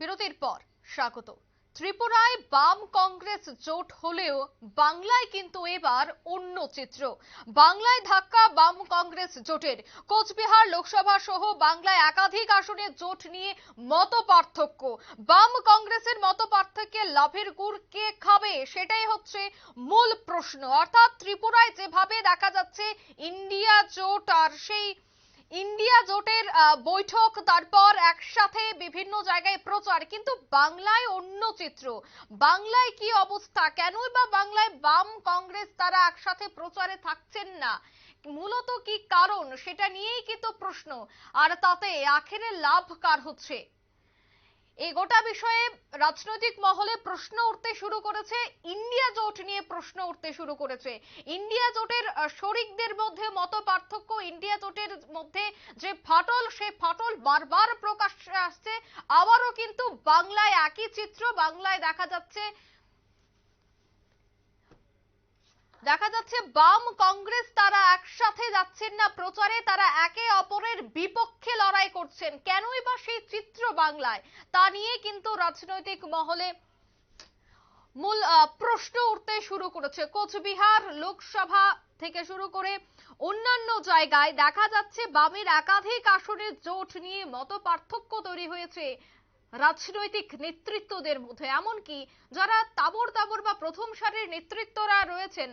বিরতির পর স্বাগত। ত্রিপুরায় বাম কংগ্রেস জোট হলেও বাংলায় কিন্তু এবার অন্য চিত্র। বাংলায় ধাক্কা বাম কংগ্রেস জোটের। কোচবিহার লোকসভা সহ বাংলায় একাধিক আসনে জোট নিয়ে মত পার্থক্য বাম কংগ্রেসের মত পার্থক্যে লাভের গুড় কে খাবে সেটাই হচ্ছে মূল প্রশ্ন। অর্থাৎ ত্রিপুরায় যেভাবে দেখা যাচ্ছে, ইন্ডিয়া জোট আর সেই ইন্ডিয়া জোটের বৈঠক, তারপর একসাথে বিভিন্ন জায়গায় প্রচার। কিন্তু বাংলায় অন্য চিত্র। বাংলায় কি অবস্থা? কেনই বা বাংলায় বাম কংগ্রেস তারা একসাথে প্রচারে থাকছেন না? মূলত কি কারণ? সেটা নিয়েই কিন্তু প্রশ্ন। আর তাতে আখেরে লাভ কার হচ্ছে? এই গোটা বিষয়ে রাজনৈতিক মহলে প্রশ্ন উঠতে শুরু করেছে, ইন্ডিয়া জোট নিয়ে প্রশ্ন উঠতে শুরু করেছে। ইন্ডিয়া জোটের শরিকদের মধ্যে মত পার্থক্য, ইন্ডিয়া জোটের মধ্যে যে ফাটল, সে ফাটল বারবার প্রকাশ্যে আসছে। আবারও কিন্তু বাংলায় একই চিত্র, বাংলায় দেখা যাচ্ছে দেখা যাচ্ছে বাম কংগ্রেস তারা একসাথে যাচ্ছেন না প্রচারে, তারা একে অপরের বিপক্ষে লড়াই করছেন। কেনই বা সেই চিত্র বাংলায়? তা নিয়ে কিন্তু রাজনৈতিক মহলে মূল প্রশ্ন উঠতে শুরু করেছে। কোচবিহার লোকসভা থেকে শুরু করে অন্যান্য জায়গায় দেখা যাচ্ছে বামের একাধিক আসনের জোট নিয়ে মত পার্থক্য তৈরি হয়েছে রাজনৈতিক নেতৃত্বদের মধ্যে। এমনকি যারা তাবর তাবর বা প্রথম সারির নেতৃত্বরা রয়েছেন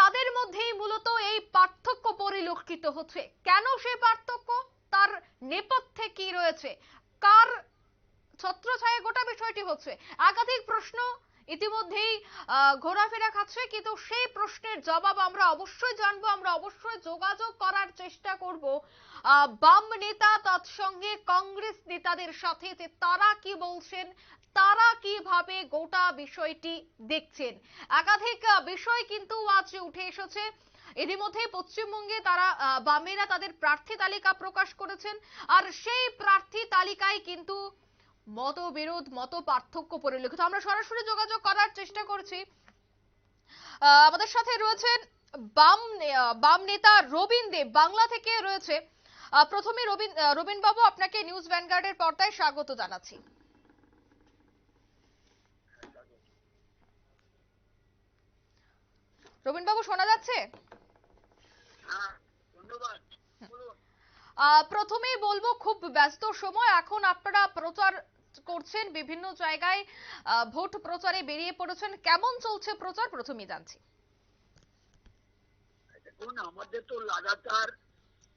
তাদের মধ্যেই মূলত এই পার্থক্য পরিলক্ষিত হচ্ছে। কেন সেই পার্থক্য? তার নেপথ্যে কি রয়েছে? কার ছত্রছায়া গোটা বিষয়টি হচ্ছে। একাধিক প্রশ্ন ইতিমধ্যেই ঘোরাফেরা খাচ্ছে, কিন্তু সেই প্রশ্নের জবাব আমরা অবশ্যই জানব, আমরা অবশ্যই যোগাযোগ করার চেষ্টা করব বাম নেতা তৎসঙ্গে কংগ্রেস নেতাদের সাথে যে তারা কি বলছেন তারা কীভাবে গোটা বিষয়টি দেখছেন? একাধিক বিষয় কিন্তু আজ উঠে এসেছে। ইতিমধ্যে পশ্চিমবঙ্গে তারা বামেরা তাদের প্রার্থী তালিকা প্রকাশ করেছেন। আর সেই প্রার্থী তালিকায় কিন্তু মতবিরোধ মত পার্থক্য পরিলক্ষিত। আমরা সরাসরি যোগাযোগ করার চেষ্টা করছি। আমাদের সাথে রয়েছেন বাম বাম নেতা রবিন দেব। বাংলা থেকে রয়েছে। প্রথমে রবিন রবিন বাবু আপনাকে নিউজ ভ্যানগার্ডের পর্দায় স্বাগত জানাচ্ছি। রবিন বাবু শোনা যাচ্ছে? হ্যাঁ, প্রথমেই বলব খুব ব্যস্ত সময়। এখন আপনারা প্রচার করছেন বিভিন্ন জায়গায়। ভোট প্রচারে বেরিয়ে পড়েছেন। কেমন চলছে প্রচার? প্রথমেই জানছি। দেখুন আমাদের তো লাগাতার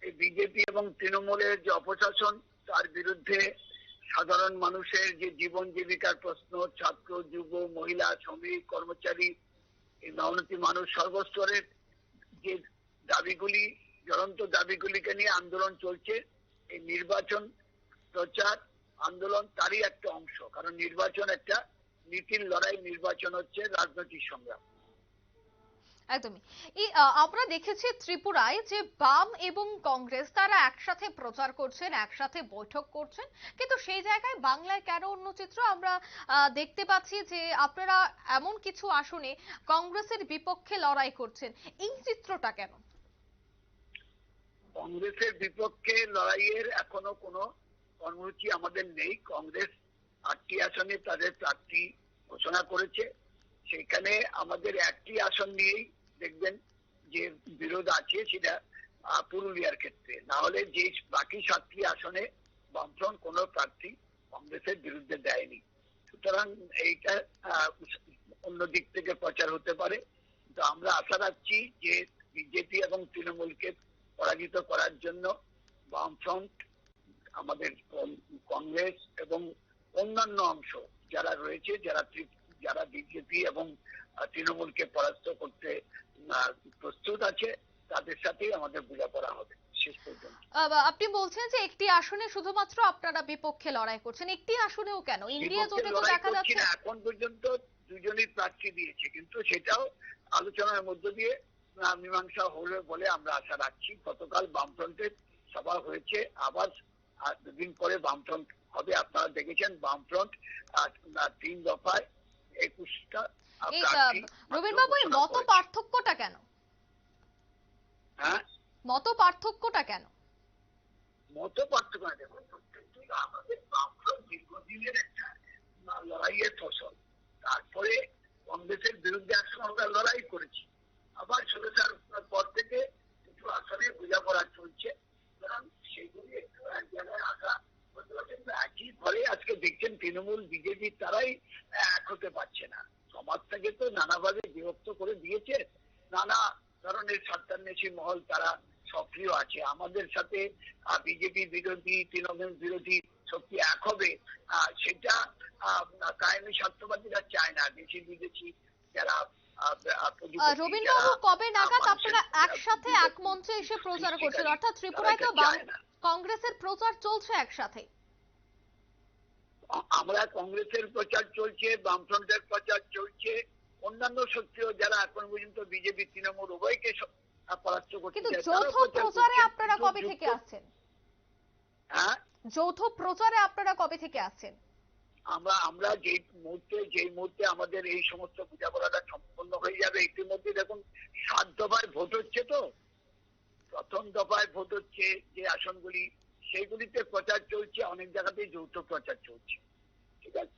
এই বিজেপি এবং তৃণমূলের যে অপশাসন তার বিরুদ্ধে সাধারণ মানুষের যে জীবন জীবিকার প্রশ্ন ছাত্র যুব মহিলা শ্রমিক কর্মচারী এই মেহনতি মানুষ সর্বস্তরের যে দাবিগুলি, জ্বলন্ত দাবিগুলিকে নিয়ে আন্দোলন চলছে, এই নির্বাচন প্রচার আন্দোলন তারই একটা অংশ। কারণ নির্বাচন একটা নীতির লড়াই, নির্বাচন হচ্ছে রাজনৈতিক সংগ্রাম। একদমই। আমরা দেখেছি ত্রিপুরায় যে বাম এবং কংগ্রেস তারা একসাথে প্রচার করছেন, একসাথে বৈঠক করছেন। কিন্তু সেই জায়গায় বাংলায় কেন অন্য চিত্র? আমরা দেখতে পাচ্ছি যে আপনারা এমন কিছু আসনে কংগ্রেসের বিপক্ষে লড়াই করছেন। এই চিত্রটা কেন? কংগ্রেসের বিপক্ষে লড়াইয়ের এখনও কোনো কর্মসূচি আমাদের নেই। কংগ্রেস আটটি আসনে তাদের প্রার্থী ঘোষণা করেছে। সেখানে আমাদের একটি আসন নিয়েই দেখবেন যে বিরোধ আছে সেটা পুরুলিয়ার ক্ষেত্রে। না হলে যে বাকি সাতটি আসনে বামফ্রন্ট কোনো প্রার্থী কংগ্রেসের বিরুদ্ধে দেয়নি। সুতরাং এইটা অন্য দিক থেকে প্রচার হতে পারে। তো আমরা আশা রাখছি যে বিজেপি এবং তৃণমূলকে পরাজিত করার জন্য বামফ্রন্ট আমাদের কংগ্রেস এবং অন্যান্য অংশ যারা রয়েছে, যারা যারা বিজেপি এবং তৃণমূলকে পরাস্ত করতে প্রস্তুত আছে তাদের সাথেই আমাদের বোঝাপড়া হবে শেষ পর্যন্ত। আপনি বলছেন যে একটি আসনে শুধুমাত্র আপনারা বিপক্ষে লড়াই করছেন একটি আসনেও কেন? ইন্ডিয়া জোটে তো দেখা যাচ্ছে এখন পর্যন্ত দুজনই প্রার্থী দিয়েছে কিন্তু সেটাও আলোচনার মধ্য দিয়ে মীমাংসা হলে বলে আমরা আশা রাখছি। গতকাল বামফ্রন্টের সভা হয়েছে আবার দুদিন পরে বামফ্রন্ট হবে। আপনারা দেখেছেন বামফ্রন্ট তিন দফায় একুশটা এই রবীন বাবু এই মত পার্থক্যটা কেন? হ্যাঁ? মত পার্থক্যটা কেন? মত পার্থক্য দেখুন প্রত্যেকটি আমাদের বামফ্রন্ট দীর্ঘদিনের একটা কর্মের ফসল তারপরে কংগ্রেসের বিরুদ্ধে একসময় আমরা লড়াই করেছি আবার সরকার পর থেকে কিছু আসলে বোঝাপড়া চলছে সুতরাং সেগুলি একটু এক জায়গায় আসা হতে পারে। কিন্তু একই ফলে আজকে দেখছেন তৃণমূল বিজেপি তারাই এক হতে পারছে না সমাজটাকে তো নানাভাবে বিভক্ত করে দিয়েছে নানা ধরনের সত্যান্বেষী মহল তারা সক্রিয় আছে। আমাদের সাথে বিজেপি বিরোধী তৃণমূল বিরোধী শক্তি এক হবে সেটা কায়েমি সত্যবাদীরা চায় না। দেশি বিদেশি যারা আহ, আহ, প্রতিপক্ষী রবীন যারা, বাবু কবে নাগাদ আপনারা একসাথে এক মঞ্চে এসে প্রচার করছেন অর্থাৎ ত্রিপুরায় তো। কংগ্রেসের প্রচার চলছে একসাথে। আমরা কংগ্রেসের প্রচার চলছে বামফ্রন্টের প্রচার চলছে। অন্যান্য শক্তিও যারা এখন পর্যন্ত বিজেপি তৃণমূল উভয়কে পরাস্ত করতে কিন্তু যৌথ প্রচারে আপনারা কবে থেকে আসছেন হ্যাঁ? যৌথ প্রচারে আপনারা কবে থেকে আসছেন আমরা আমরা যে মুহূর্তে যে মুহূর্তে আমাদের এই সমস্ত বোঝাপড়াটা সম্পন্ন হয়ে যাবে ইতিমধ্যে দেখুন সাত দফায় ভোট হচ্ছে তো। প্রথম দফায় ভোট হচ্ছে যে আসনগুলি সেইগুলিতে প্রচার চলছে অনেক জায়গাতেই যৌথ প্রচার চলছে। ঠিক আছে?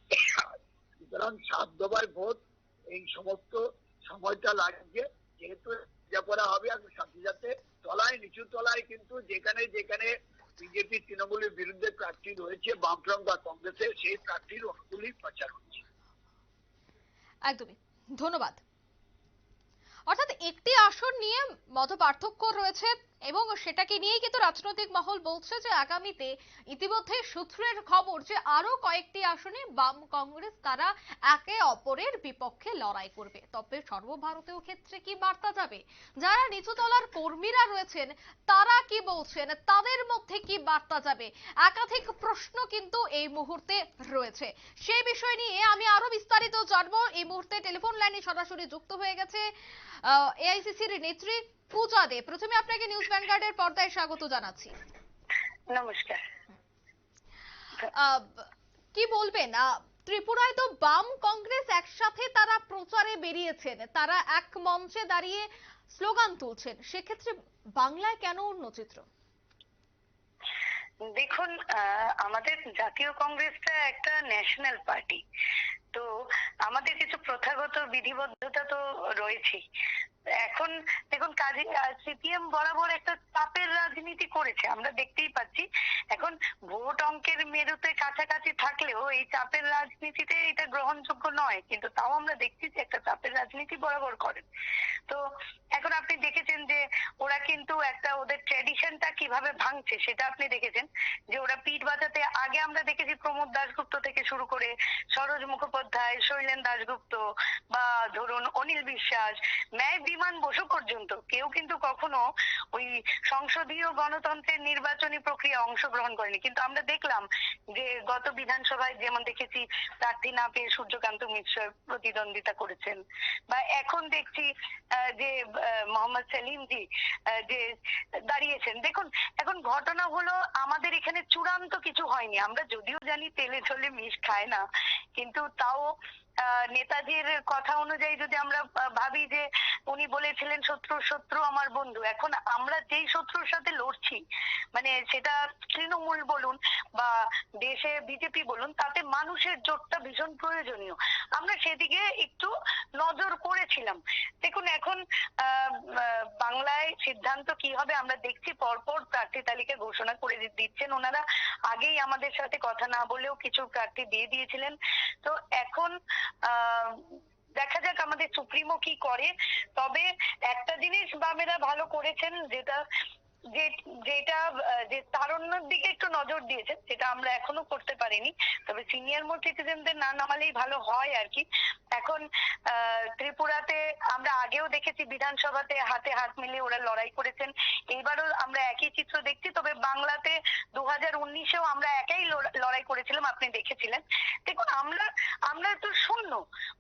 সুতরাং সাত দফায় ভোট এই সমস্ত সময়টা লাগছে যেহেতু করা হবে, আর সাথে সাথে তলায়, নিচু তলায় কিন্তু যেখানে যেখানে বিজেপি তৃণমূলের বিরুদ্ধে প্রার্থী রয়েছে, বামফ্রন্ট বা কংগ্রেসের, সেই প্রার্থীর অনুকূলই প্রচার হচ্ছে। একদমই। ধন্যবাদ। অর্থাৎ একটি আসন নিয়ে মত পার্থক্য রয়েছে এবং সেটাকে নিয়েই কিন্তু রাজনৈতিক মহল বলছে যে আগামীতে ইতিমধ্যে সূত্রের খবর যে আরও কয়েকটি আসনে বাম কংগ্রেস তারা একে অপরের বিপক্ষে লড়াই করবে। তবে সর্বভারতীয় ক্ষেত্রে কি বার্তা যাবে? যারা নিচুতলার কর্মীরা রয়েছেন, তারা কি বলছেন? তাদের মধ্যে কি বার্তা যাবে? একাধিক প্রশ্ন কিন্তু এই মুহূর্তে রয়েছে। সেই বিষয় নিয়ে আমি আরও বিস্তারিত জানব। এই মুহূর্তে টেলিফোন লাইনে সরাসরি যুক্ত হয়ে গেছে এআইসিসির নেত্রী পূজা দে। প্রথমে আপনাকে নিউজ ভ্যানগার্ডের পর্দায় স্বাগত জানাচ্ছি। নমস্কার। কি বলবেন? ত্রিপুরায় তো বাম কংগ্রেস একসাথে তারা প্রচারে বেরিয়েছেন। তারা এক মঞ্চে দাঁড়িয়ে স্লোগান তুলছেন। সেক্ষেত্রে বাংলায় কেন অন্য চিত্র? দেখুন আমাদের জাতীয় কংগ্রেসটা একটা ন্যাশনাল পার্টি। তো আমাদের কিছু প্রথাগত বিধিবদ্ধতা তো রয়েছেই। এখন দেখুন কাজে সিপিএম বরাবর একটা চাপের রাজনীতি করেছে, আমরা দেখতেই পাচ্ছি। এখন ভোট অঙ্কের মেরুতে কাছাকাছি থাকলেও এই চাপের রাজনীতিতে এটা গ্রহণযোগ্য নয়, কিন্তু তাও আমরা দেখছি যে একটা চাপের রাজনীতি বরাবর করেন। তো এখন আপনি দেখেছেন যে ওরা কিন্তু একটা ওদের ট্র্যাডিশনটা কীভাবে ভাঙছে, সেটা আপনি দেখেছেন? যে ওরা পিঠ বাজাতে আগে আমরা দেখেছি প্রমোদ দাশগুপ্ত থেকে শুরু করে সরোজ মুখোপাধ্যায়, শৈলেন দাশগুপ্ত বা ধরুন অনিল বিশ্বাস ন্যায় বিমান বসু পর্যন্ত। কেউ কিন্তু কখনো ওই সংসদীয় গণতন্ত্রের নির্বাচনী প্রক্রিয়া অংশগ্রহণ করেনি। কিন্তু আমরা দেখলাম যে গত বিধানসভায় যেমন দেখেছি প্রার্থী না পেয়ে সূর্যকান্ত মিশ্র প্রতিদ্বন্দ্বিতা করেছেন। বা এখন দেখছি যে মোহাম্মদ সেলিম জি যে দাঁড়িয়েছেন। দেখুন, এখন ঘটনা হলো আমাদের এখানে চূড়ান্ত কিছু হয়নি। আমরা যদিও জানি তেলে ঝোলে মিশ খায় না, কিন্তু তাও নেতাজির কথা অনুযায়ী যদি আমরা ভাবি যে উনি বলেছিলেন, শত্রু শত্রু আমার বন্ধু। এখন আমরা যেই শত্রুর সাথে লড়ছি মানে সেটা তৃণমূল বলুন বা দেশে বিজেপি বলুন, তাতে মানুষের জোটটা ভীষণ প্রয়োজনীয়। আমরা সেদিকে একটু নজর করেছিলাম। দেখুন, এখন বাংলায় সিদ্ধান্ত কি হবে আমরা দেখছি, পরপর প্রার্থী তালিকা ঘোষণা করে দিচ্ছেন ওনারা। আগেই আমাদের সাথে কথা না বলেও কিছু প্রার্থী দিয়ে দিয়েছিলেন। তো এখন দেখা যাক আমাদের সুপ্রিমো কি করে। তবে একটা জিনিস বামেরা ভালো করেছেন, যেটা, যে যেটা যে তারণ্যের দিকে একটু নজর দিয়েছেন যেটা আমরা এখনও করতে পারিনি। তবে সিনিয়র মোস্ট সিটিজেনদের না নামালেই ভালো হয় আর কি। এখন ত্রিপুরাতে আমরা আগেও দেখেছি, বিধানসভাতে হাতে হাত মিলিয়ে ওরা লড়াই করেছেন। এইবারও আমরা একই চিত্র দেখছি, তবে বাংলাতে দু হাজার উনিশেও আমরা একাই লড়াই করেছিলাম, আপনি দেখেছিলেন। দেখুন, আমরা আমরা তো শূন্য।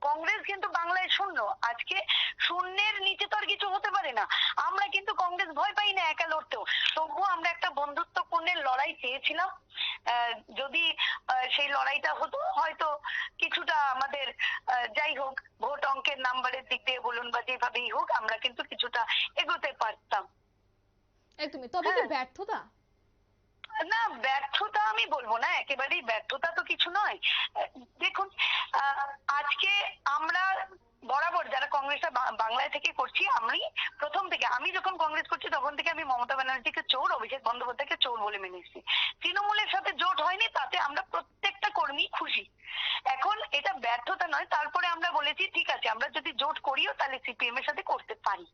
কংগ্রেস কিন্তু বাংলায় শূন্য। আজকে শূন্যের নিচে তো আর কিছু হতে পারে না। আমরা কিন্তু কংগ্রেস ভয় পাই না একা লড়তেও। তবুও আমরা একটা বন্ধুত্বপূর্ণের লড়াই চেয়েছিলাম। যদি সেই লড়াইটা হতো হয়তো কিছুটা আমাদের যাই হোক ভোট অঙ্কের নাম্বারের দিক দিয়ে বলুন বা যেভাবেই হোক আমরা কিন্তু কিছুটা এগোতে পারতাম। একদমই। তবে কি হ্যাঁ। ব্যর্থতা? না ব্যর্থতা আমি বলব না একেবারেই ব্যর্থতা তো কিছু নয়। দেখুন আজকে আমরা বরাবর যারা কংগ্রেসটা বাংলায় থেকে করছি আমি প্রথম থেকে আমি যখন কংগ্রেস করছি তখন থেকে আমি মমতা ব্যানার্জিকে চোর অভিষেক বন্দ্যোপাধ্যায়কে চোর বলে মেনে এসেছি তৃণমূলের সাথে জোট হয়নি তাতে আমরা প্রত্যেকটা কর্মী খুশি। এখন এটা ব্যর্থতা নয় তারপরে আমরা বলেছি ঠিক আছে আমরা যদি জোট করিও তাহলে সিপিএম এর সাথে করতে পারি।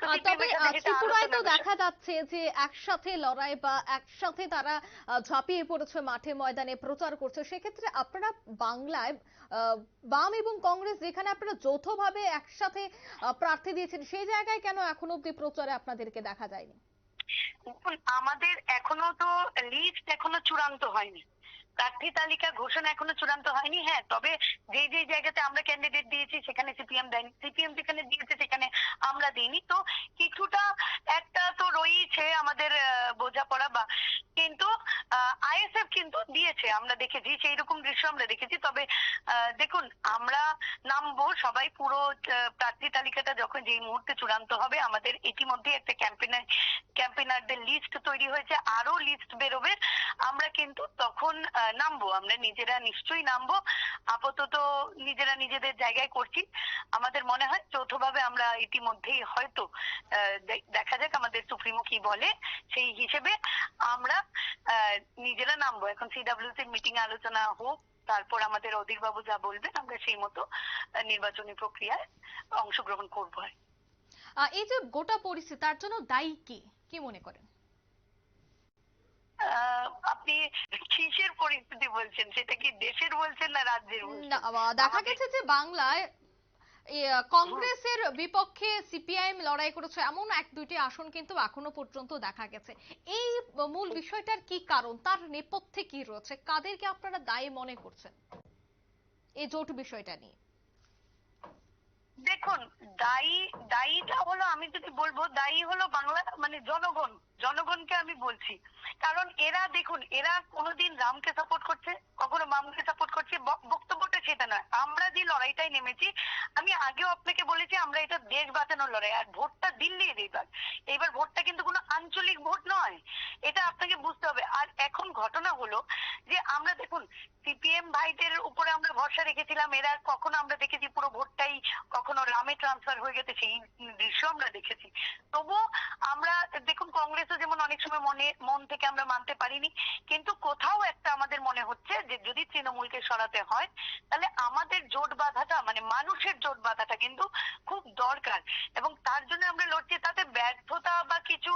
তবে তো দেখা যাচ্ছে যে একসাথে লড়াই বা একসাথে তারা ঝাঁপিয়ে পড়েছে মাঠে ময়দানে প্রচার করছে। সেক্ষেত্রে আপনারা বাংলায় বাম এবং কংগ্রেস যেখানে আপনারা যৌথ যৌথভাবে একসাথে প্রার্থী দিয়েছেন সেই জায়গায় কেন এখনও অব্দি প্রচারে আপনাদেরকে দেখা যায়নি? দেখুন, আমাদের এখনও তো লিস্ট এখনও চূড়ান্ত হয়নি। প্রার্থী তালিকা ঘোষণা এখনও চূড়ান্ত হয়নি হ্যাঁ তবে যে যে জায়গাতে আমরা ক্যান্ডিডেট দিয়েছি সেখানে সিপিএম দেয়নি সিপিএম যেখানে দিয়েছে সেখানে আমরা দিইনি। তো কিছুটা একটা তো রয়েছে আমাদের বোঝাপড়া বা কিন্তু আইএসএফ কিন্তু দিয়েছে। আমরা দেখেছি সেই রকম দৃশ্য আমরা দেখেছি। তবে দেখুন আমরা নামবো সবাই পুরো প্রার্থী তালিকাটা যখন যেই মুহূর্তে চূড়ান্ত হবে আমাদের ইতিমধ্যে একটা ক্যাম্পেনার ক্যাম্পেনারদের লিস্ট তৈরি হয়েছে। আরও লিস্ট বেরোবে। আমরা কিন্তু তখন নামবো। আমরা নিজেরা নিশ্চয়ই নামবো। আপাতত নিজেরা নিজেদের জায়গায় করছি। আমাদের মনে হয় যৌথভাবে আমরা ইতিমধ্যেই হয়তো দেখা যাক আমাদের সুপ্রিমো কি বলে সেই হিসেবে। আমরা আহ, নিজেরা নামবো। এখন সিডাব্লিউসির মিটিং আলোচনা হোক তারপর আমাদের অধীর বাবু যা বলবেন আমরা সেই মতো নির্বাচনী প্রক্রিয়ায় অংশগ্রহণ করব আর এই যে গোটা পরিস্থিতি তার জন্য দায়ী কি? কি মনে করেন? আপনি কিসের পরিস্থিতি বলছেন? সেটা কি দেশের বলছেন না রাজ্যের বলছেন? না, দেখা গেছে যে বাংলায় কংগ্রেসের বিপক্ষে সিপিআইএম লড়াই করেছে এমন এক দুইটি আসন কিন্তু এখনও পর্যন্ত দেখা গেছে। এই মূল বিষয়টার কি কারণ? তার নেপথ্যে কি রয়েছে? কাদেরকে আপনারা দায়ী মনে করছেন এই জোট বিষয়টা নিয়ে? দেখুন, দায়ী, দায়ীটা হলো আমি যদি বলব, দায়ী হলো বাংলা মানে জনগণ। জনগণকে আমি বলছি, কারণ এরা দেখুন, এরা কোনোদিন রামকে সাপোর্ট করছে, কখনো বামকে সাপোর্ট করছে বক্তব্যটা সেটা নয়। আমরা যে লড়াইটাই নেমেছি, আমি আগেও আপনাকে বলেছি, আমরা এটা দেশ বাঁচানোর লড়াই, আর ভোটটা দিল্লির এইবার এইবার ভোটটা কিন্তু কোনো আঞ্চলিক ভোট নয়, এটা আপনাকে বুঝতে হবে। আর এখন ঘটনা হলো যে আমরা দেখুন সিপিএম ভাইদের উপরে আমরা ভরসা রেখেছিলাম, এরা কখনো আমরা দেখেছি পুরো ভোটটাই কখনো রামে ট্রান্সফার হয়ে গেছে, সেই দৃশ্য আমরা দেখেছি। তবুও আমরা দেখুন কংগ্রেসও যেমন অনেক সময় মনে মন থেকে আমরা মানতে পারিনি। কিন্তু কোথাও একটা আমাদের মনে হচ্ছে যে, যদি তৃণমূলকে সরাতে হয়, তাহলে আমাদের জোট বাঁধাটা মানে মানুষের জোট বাঁধাটা কিন্তু খুব দরকার। এবং তার জন্য আমরা লড়ছি, তাতে ব্যর্থতা বা কিছু,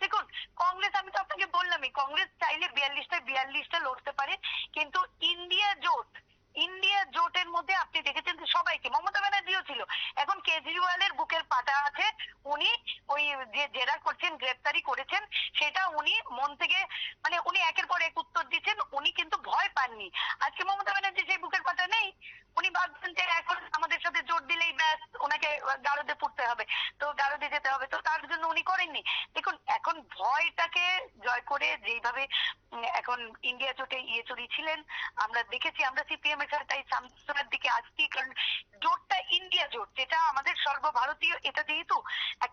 দেখুন, কংগ্রেস, আমি তো আপনাকে বললামই, কংগ্রেস চাইলে বিয়াল্লিশটা বিয়াল্লিশটা লড়তে পারে, কিন্তু ইন্ডিয়া জোট, ইন্ডিয়া জোটের মধ্যে আপনি দেখেছেন সবাইকে, মমতা ব্যানার্জিও ছিল। এখন কেজরিওয়ালের বুকের পাটা আছে, উনি যে জেরা করছেন, গ্রেপ্তারি করেছেন, সেটা উনি মন থেকে মানে উনি একের পর এক উত্তর দিচ্ছেন, উনি কিন্তু ভয় পাননি। আজকে মমতা ব্যানার্জি সেই বুকের পাটা নেই, উনি ভাবছেন যে এখন আমাদের সাথে জোর দিলেই ব্যাস, ওনাকে গারদে পড়তে হবে, তো গারদে যেতে হবে, তো তার জন্য উনি করেননি। দেখুন, এখন ভয়টাকে জয় করে যেইভাবে এখন ইন্ডিয়া জোটে ইয়ে চড়িয়েছিলেন, আমরা দেখেছি, আমরা সিপিএম এর তাই সামসুনের দিকে আসছি কারণ জোটটা ইন্ডিয়া জোট, যেটা আমাদের সর্বভারতীয়, এটা যেহেতু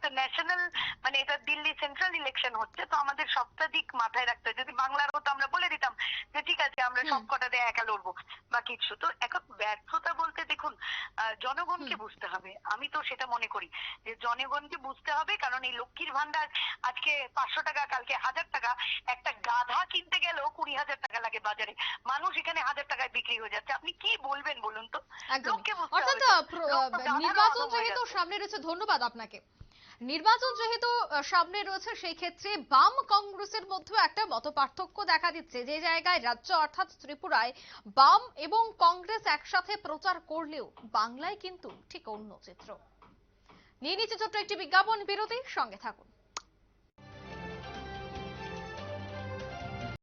একটা ন্যাশনাল মানে এটা দিল্লি সেন্ট্রাল ইলেকশন হচ্ছে তো আমাদের সবটা দিক মাথায় রাখতে হয় যদি বাংলার হতো আমরা বলে দিতাম যে ঠিক আছে আমরা। সব কটাতে একা লড়বো বা কিছু। তো এখন ব্যর্থতা বলতে দেখুন জনগণকে বুঝতে হবে। আমি তো সেটা মনে করি যে জনগণকে বুঝতে হবে কারণ এই লক্ষ্মীর ভান্ডার আজকে পাঁচশো টাকা কালকে হাজার টাকা একটা গাধা কিনতে গেলেও কুড়ি হাজার টাকা লাগে বাজারে। মানুষ এখানে হাজার টাকায় বিক্রি হয়ে যাচ্ছে। আপনি কি বলবেন বলুন তো? লোককে বুঝতে হবে নির্বাচন যেহেতু সামনে রয়েছে। ধন্যবাদ আপনাকে। নির্বাচন যেহেতু সামনে রয়েছে, সেই ক্ষেত্রে বাম কংগ্রেসের মধ্যে একটা মত পার্থক্য দেখা দিচ্ছে। যে জায়গায় রাজ্য অর্থাৎ ত্রিপুরায় বাম এবং কংগ্রেস একসাথে প্রচার করলেও বাংলায় কিন্তু ঠিক অন্য চিত্র। নিয়ে নিচ্ছে ছোট্ট একটি বিজ্ঞাপন বিরতি, সঙ্গে থাকুন।